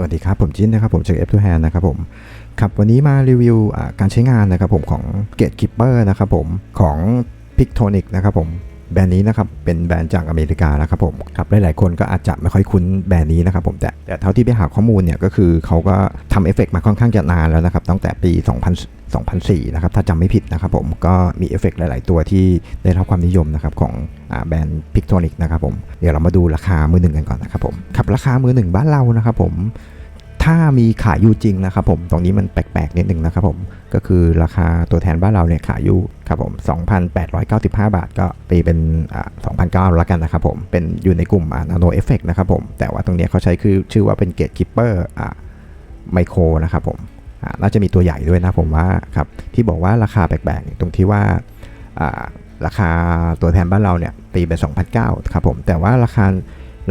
สวัสดีครับ ผมจิ้นนะครับ ผมจาก F2 Hand นะครับผมครับวันนี้มารีวิวการใช้งานนะครับผมของ Gatekeeper นะครับผมของ Pictonic นะครับผม แบรนด์นี้นะครับเป็นแบรนด์จากอเมริกานะครับผมครับหลายๆคนก็อาจจะไม่ค่อยคุ้นแบรนด์นี้นะครับผมแต่แต่เท่าที่ไปหาข้อมูลเนี่ยก็คือเขาก็ทำเอฟเฟกต์มาค่อนข้างจะนานแล้วนะครับตั้งแต่ปี 2000 2004 นะครับ ถ้าจำไม่ผิดนะครับผม ก็มีเอฟเฟกต์หลาย ๆ ตัวที่ได้รับความนิยมนะครับของอแบรนด์ Pictonic นะครับผม เดี๋ยวเรามาดูราคามือหนึ่งกันก่อนนะครับผม ครับ ราคามือหนึ่งบ้านเรานะครับผม ถ้ามีขายอยู่จริงนะครับผม ตรงนี้มันแปลกๆนิดนึงนะครับผม ก็คือราคาตัวแทนบ้านเราเนี่ยขายอยู่ครับผม 2,895 บาทก็ตีเป็นอ่า2,900แล้วกันนะครับผม เป็นอยู่ในกลุ่มอ่า Nano Effect นะครับผม แต่ว่าตรงนี้เขาใช้คือชื่อว่าเป็น Gatekeeper อ่าไมโครนะครับผมอ่าน่าจะมีตัวใหญ่ด้วยนะผมว่าครับ ที่บอกว่าราคาแปลกๆ ตรงที่ว่าราคาตัวแทนบ้านเราเนี่ยตีเป็น2,900ครับผม แต่ว่าราคา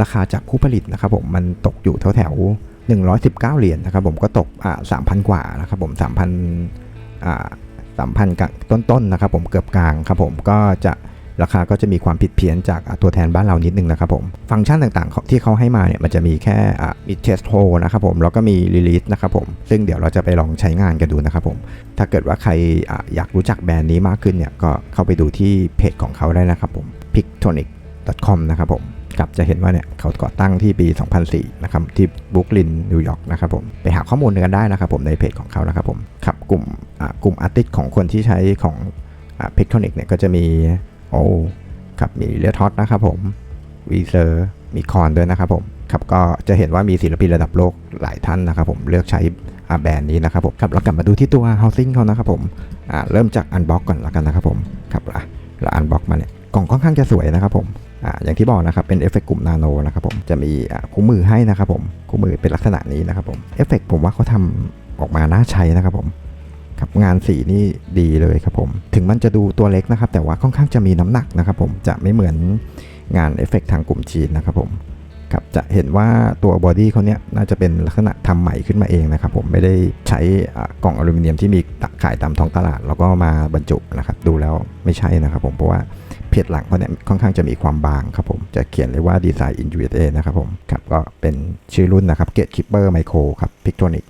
ราคาจากผู้ผลิตนะครับผมมันตกอยู่แถวๆ 119 เหรียญนะครับผมก็ตกอ่า3,000กว่านะครับผม3,000อ่า3,000กับต้นๆนะครับผมเกือบกลางครับผมก็จะราคาก็จะมีความผิดเพี้ยนจากตัวแทนบ้านเรานิดนึงนะครับผม ฟังก์ชันต่างๆที่เขาให้มาเนี่ยมันจะมีแค่อ่ามี test hole นะครับผม แล้วก็มี release นะครับผม ซึ่งเดี๋ยวเราจะไปลองใช้งานกันดูนะครับผม ถ้าเกิดว่าใครออยากรู้จักแบรนด์นี้มากขึ้นเนี่ยก็เข้าไปดูที่เพจของเขาได้นะครับผม pictonic.com นะครับผม กับจะเห็นว่าเนี่ยเขาก่อตั้งที่ปี 2004 นะครับที่บรุกลินนิวยอร์กนะครับผมไปหาข้อมูลกันได้นะครับผมในเพจของเขานะครับผมครับกลุ่มกลุ่มอาร์ติสของคนที่ใช้ของพิกทอนิกเนี่ยก็จะมีโอ้ครับมีเลียท็อตนะครับผมวีเซอร์มีคอนด้วยนะครับผมครับก็จะเห็นว่ามีศิลปินระดับโลกหลายท่านนะครับผมเลือกใช้แบรนด์นี้นะครับผมครับเรากลับมาดูที่ตัว housing เขานะครับผมอ่าเริ่มจากอันบ็อกก่อนแล้วกันนะครับผมครับอะเราอันบ็อกมาเนี่ยกล่องค่อนข้างจะสวยนะครับผม อย่างที่บอกนะครับเป็นเอฟเฟกต์กลุ่มนาโนนะครับผมจะมีคู่มือให้นะครับผมคู่มือเป็นลักษณะนี้นะครับผมเอฟเฟกต์ผมว่าเขาทำออกมาน่าใช้นะครับผมครับงานสีนี่ดีเลยครับผม ถึงมันจะดูตัวเล็กนะครับ แต่ว่าค่อนข้างจะมีน้ำหนักนะครับผมจะไม่เหมือนงานเอฟเฟกต์ทางกลุ่มจีนนะครับผมครับจะเห็นว่าตัวบอดี้เขาเนี่ยน่าจะเป็นลักษณะทำใหม่ขึ้นมาเองนะครับผมไม่ได้ใช้กล่องอลูมิเนียมที่มีขายตามท้องตลาด แล้วก็มาบรรจุนะครับดูแล้วไม่ใช่นะครับผมเพราะว่า เพจหลังเขาเนี่ยค่อนข้างจะมีความบางครับผมจะเขียนเลยว่าดีไซน์ in USA นะครับผมครับก็เป็นชื่อรุ่นนะครับ Gate Keeper Micro ครับ Pictonic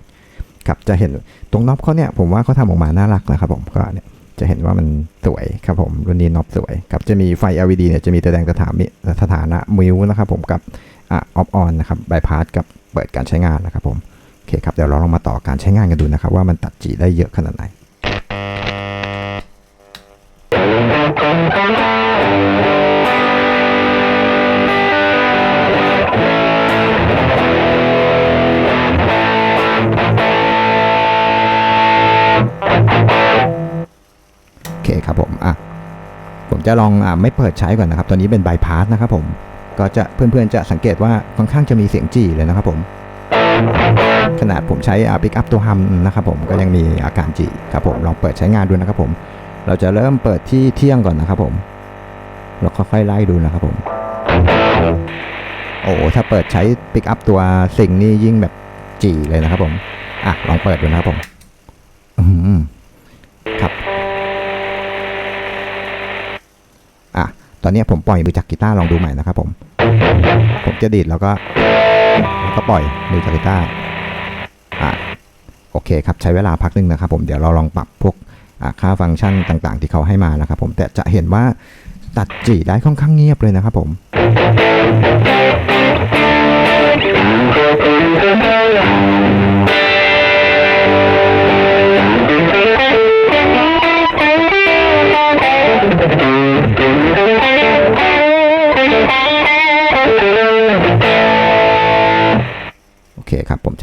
ครับจะเห็นตรงน็อปเขาเนี่ยผมว่าเขาทำออกมาน่ารักนะครับผมก็เนี่ยจะเห็นว่ามันสวยครับผมรุ่นนี้น็อปสวยครับจะมีไฟ LED เนี่ยจะมีแสดงสถานสถานะมิวนะครับผมกับอะออฟออนนะครับบายพาสกับเปิดการใช้งานนะครับผมโอเคครับเดี๋ยวเราลองมาต่อการใช้งานกันดูนะครับว่ามันตัดจีได้เยอะขนาดไหน จะลองอไม่เปิดใช้ก่อนนะครับ ตัวนี้เป็นบายพาสนะครับผม ก็จะเพื่อนๆจะสังเกตว่าค่อนข้างจะมีเสียงจีเลยนะครับผม ขนาดผมใช้อะปิกอัพตัวฮัมนะครับผมก็ยังมีอาการจีครับผมลองเปิดใช้งานดูนะครับผม เราจะเริ่มเปิดที่เที่ยงก่อนนะครับผม เราค่อยๆไล่ดูนะครับผม โอ้ถ้าเปิดใช้ปิกอัพตัวสิ่งนี่ยิ่งแบบจีเลยนะครับผม อะลองเปิดดูนะครับผม ตอนนี้ผมปล่อยมือจากกีตาร์ลองดูใหม่นะครับผม ผมจะดีดแล้วก็แล้วก็ปล่อยมือจากกีตาร์อะโอเคครับใช้เวลาพักหนึ่งนะครับผมเดี๋ยวเราลองปรับพวกค่าฟังก์ชันต่างๆ ที่เขาให้มานะครับผมแต่จะเห็นว่าตัดจีได้ค่อนข้างเงียบเลยนะครับผม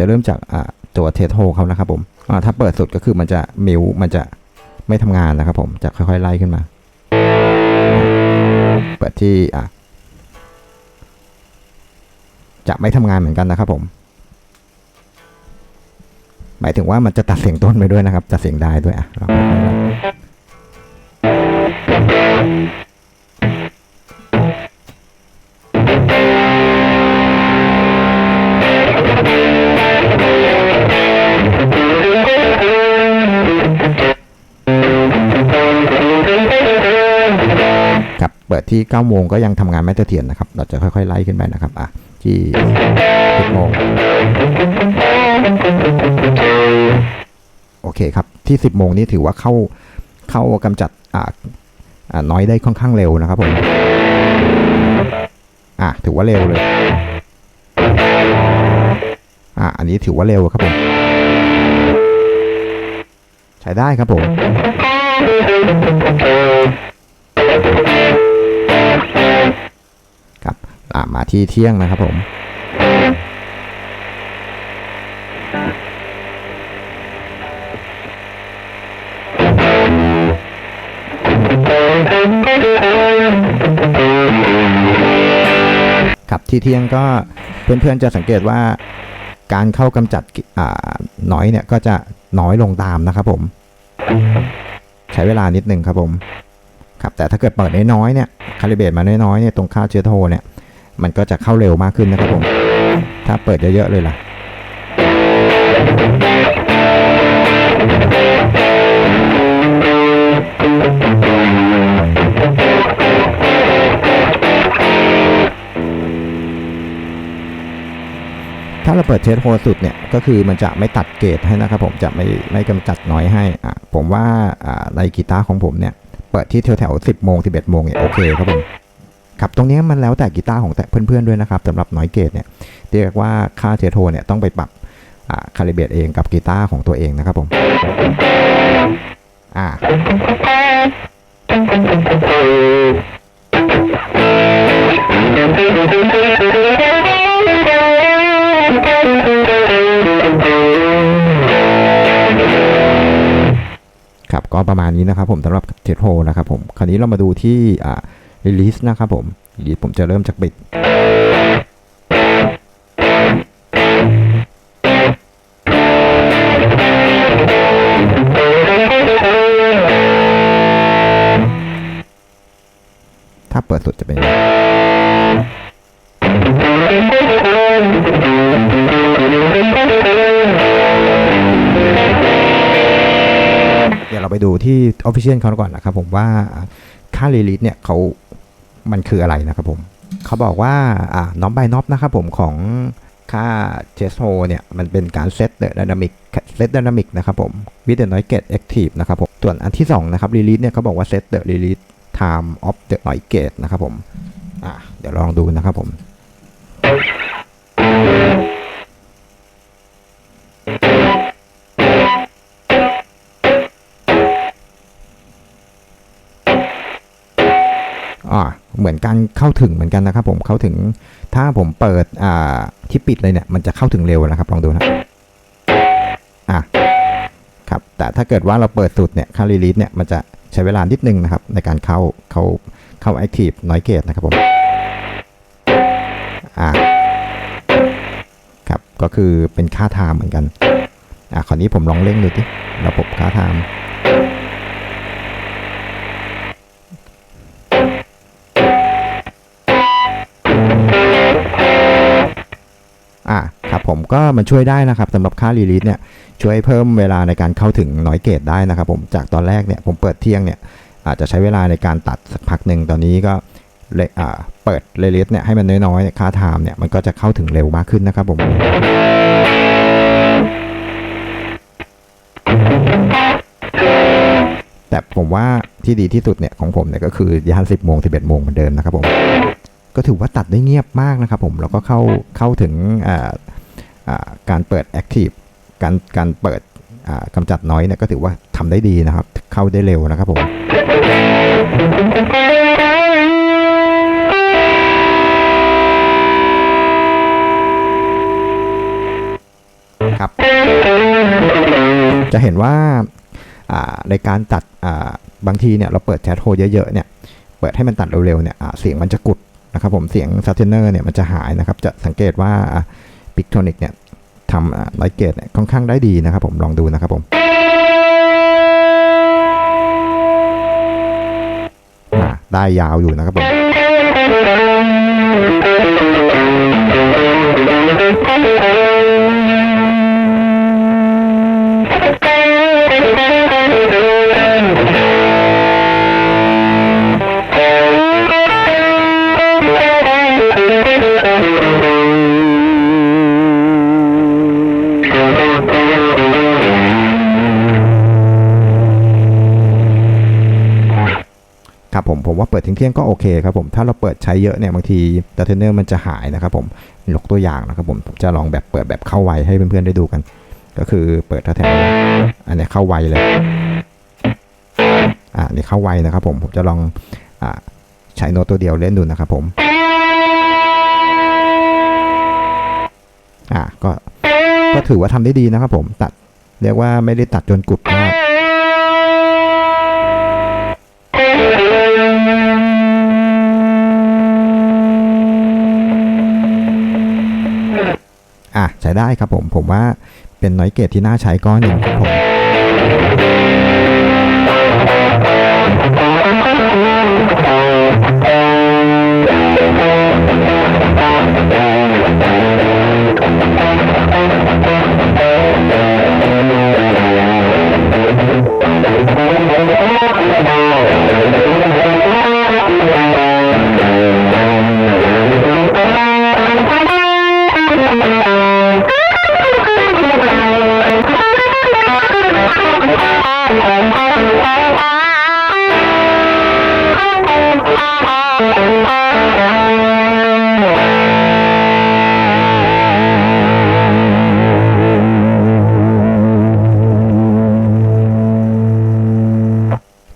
จะเริ่มจากตัวเทสโฮเขานะครับผมถ้าเปิดสุดก็คือมันจะมิวมันจะไม่ทำงานนะครับผมจะค่อยๆไล่ขึ้นมา เปิดที่อะจะไม่ทำงานเหมือนกันนะครับผม หมายถึงว่ามันจะตัดเสียงต้นไปด้วยนะครับตัดเสียงได้ด้วยอะเราค่อยๆ ปิดที่9โมงก็ยังทำงานไม่เสถียรนะครับ เราจะค่อยๆไล่ขึ้นไปนะครับอะที่10โมงโอเคครับ ที่ 10โมงนี้ถือว่าเข้าเข้ากำจัดอ่าน้อยได้ค่อนข้างเร็วนะครับผมอะถือว่าเร็วเลยอะอันนี้ถือว่าเร็วครับผมใช้ได้ครับผม อะมาที่เที่ยงนะครับผมครับที่เที่ยงก็เพื่อนๆจะสังเกตว่าการเข้ากำจัดน้อยเนี่ยก็จะน้อยลงตามนะครับผม ใช้เวลานิดหนึ่งครับผมครับแต่ถ้าเกิดเปิดน้อยๆเนี่ยคาลิเบตมาน้อยๆเนี่ยตรงค่าเชื้อโทเนี่ย มันก็จะเข้าเร็วมากขึ้นนะครับผม ถ้าเปิดเยอะๆเลยล่ะ ถ้าเราเปิดเทสโฮสุดเนี่ย ก็คือมันจะไม่ตัดเกรดให้นะครับผมจะไม่ไม่กำจัดน้อยให้อะผมว่าอ่าในกีตาร์ของผมเนี่ย เปิดที่แถวแถวๆ10โมง11โมงเนี่ยโอเคครับผม ครับตรงนี้มันแล้วแต่กีตาร์ของแต่เพื่อนๆด้วยนะครับสำหรับน้อยเกรดเนี่ยเรียกว่าค่าเทโฮเนี่ยต้องไปปรับคาลิเบตเองกับกีตาร์ของตัวเองนะครับผมอ่าครับก็ประมาณนี้นะครับผมสำหรับเทโฮนะครับผมคราวนี้เรามาดูที่อ่า release นะครับผม release ผมจะเริ่มจากบิดถ้าเปิดสุดจะเป็นเดี๋ยวเราไปดูที่ Official เขาก่อนนะครับผมว่าค่า release เนี่ยเขา มันคืออะไรนะครับผมเขาบอกว่าอ่าน้อมบน็อปนะครับผมของค่าเชสโฮเนี่ยมันเป็นการเซตเดอะด y มิกเซต d y นามิกนะครับผมวิดเดอร์นอยเกตแอคทีฟนะครับผมส่วนอันที่ 2 นะครับรีลิสเนี่ยเขาบอกว่า set the release time of the noise gate นะครับผมอ่าเดี๋ยวลองดูนะครับผม เหมือนการเข้าถึงเหมือนกันนะครับ ผมเข้าถึงถ้าผมเปิดอ่าที่ปิดเลยเนี่ยมันจะเข้าถึงเร็วนะครับลองดูนะอะครับแต่ถ้าเกิดว่าเราเปิดสุดเนี่ยค่ารีลีสเนี่ยมันจะใช้เวลานิดนึงนะครับ ในการเข้าเข้าเข้าแอคทีฟน้อยเกตนะครับผมอะครับก็คือเป็นค่าไทม์เหมือนกันอะคราวนี้ผมลองเร่งดูที่ระบบค่าไทม์ ผมก็มันช่วยได้นะครับสำหรับค่ารีลีสเนี่ยช่วยเพิ่มเวลาในการเข้าถึงน้อยเกตได้นะครับ ผมจากตอนแรกเนี่ยผมเปิดเที่ยงเนี่ยอาจจะใช้เวลาในการตัดสักพักหนึ่งตอนนี้ก็เปิดเรลิสเนี่ยให้มันน้อยๆค่าไทม์เนี่ยมันก็จะเข้าถึงเร็วมากขึ้นนะครับผมแต่ผมว่าที่ดีที่สุดเนี่ยของผมเนี่ยก็คือยาน10โมง11โมงเหมือนเดิมนะครับผมก็ถือว่าตัดได้เงียบมากนะครับผมแล้วก็เข้าเข้าถึงอ่า การเปิด Active การการเปิดอ่ากำจัดน้อยเนี่ยก็ถือว่าทำได้ดีนะครับ เข้าได้เร็วนะครับผมครับ จะเห็นว่าในการตัดบางทีเนี่ยเราเปิดแชทโฮเยอะๆเนี่ยเปิดให้มันตัดเร็วๆเนี่ยเสียงมันจะกุดนะครับผมเสียงซัตเทนเนอร์เนี่ยมันจะหายนะครับจะสังเกตว่า ปิกโทนิกเนี่ยทำไลเกตเนี่ยค่อนข้างได้ดีนะครับผมลองดูนะครับผมได้ยาวอยู่นะครับผม Thank you. เที่ยงก็โอเคครับผมถ้าเราเปิดใช้เยอะเนี่ยบางทีดัตเทนเนอร์มันจะหายนะครับผมยกตัวอย่างนะครับผมผมจะลองแบบเปิดแบบเข้าไวให้เพื่อนๆได้ดูกัน ก็คือเปิดแถวอันนี้เข้าไวเลยอ่านี่เข้าไวนะครับผมผมจะลองอ่าใช้โน้ตตัวเดียวเล่นดูนะครับผมอ่าก็ก็ถือว่าทำได้ดีนะครับผมตัดเรียกว่าไม่ได้ตัดจนกุดมาก อะใช้ได้ครับผมผมว่าเป็นน้อยเกตที่น่าใช้ก้อนหนึ่งครับผม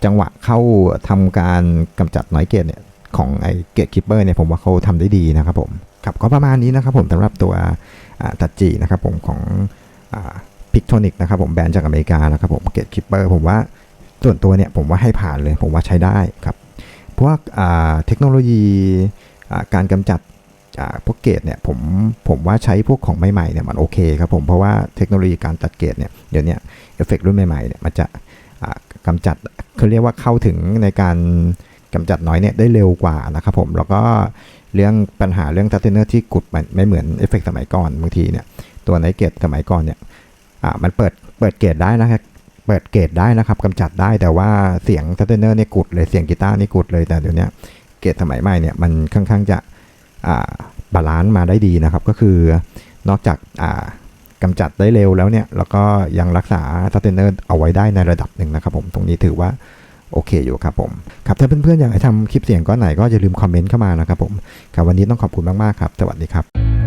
จังหวะเข้าทำการกำจัดน้อยเกตเนี่ยของไอเกตคิปเปอร์เนี่ยผมว่าเขาทำได้ดีนะครับผมครับก็ประมาณนี้นะครับผมสำหรับตัวตัดจีนะครับผมของพิกโทนิกนะครับผมแบรนด์จากอเมริกานะครับผมเกตคิปเปอร์ผมว่าส่วนตัวเนี่ยผมว่าให้ผ่านเลยผมว่าใช้ได้ครับพวกอ่าเทคโนโลยีการกำจัดพวกเกตเนี่ยผมผมว่าใช้พวกของใหม่ๆเนี่ยมันโอเคครับผมเพราะว่าเทคโนโลยีการตัดเกตเนี่ยเดี๋ยวนี้เอฟเฟกรุ่นใหม่ๆเนี่ยมันจะ อ่ากำจัดเขาเรียกว่าเข้าถึงในการกำจัดน้อยเนี่ยได้เร็วกว่านะครับผมแล้วก็เรื่องปัญหาเรื่องทัตเทนเนอร์ที่กุดไม่เหมือนเอฟเฟกสมัยก่อนบางทีเนี่ยตัวไนเกตสมัยก่อนเนี่ยอ่ามันเปิดเปิดเกตได้นะครับเปิดเกตได้นะครับกำจัดได้แต่ว่าเสียงทัตเทนเนอร์เนี่ยกุดเลยเสียงกีตาร์นี่กุดเลยแต่เดี๋ยวนี้เกตสมัยใหม่เนี่ยมันค่อนข้างจะบาลานซ์มาได้ดีนะครับ ก็คือนอกจาก กำกำจัดได้เร็วแล้วเนี่ย แล้วก็ยังรักษาทัตเทนเนอร์เอาไว้ได้ในระดับหนึ่งนะครับผมตรงนี้ถือว่าโอเคอยู่ครับผมครับถ้าเพื่อนๆอยากให้ทำคลิปเสียงก้อนไหนก็อย่าลืมคอมเมนต์เข้ามานะครับผมครับวันนี้ต้องขอบคุณมากๆครับ สวัสดีครับ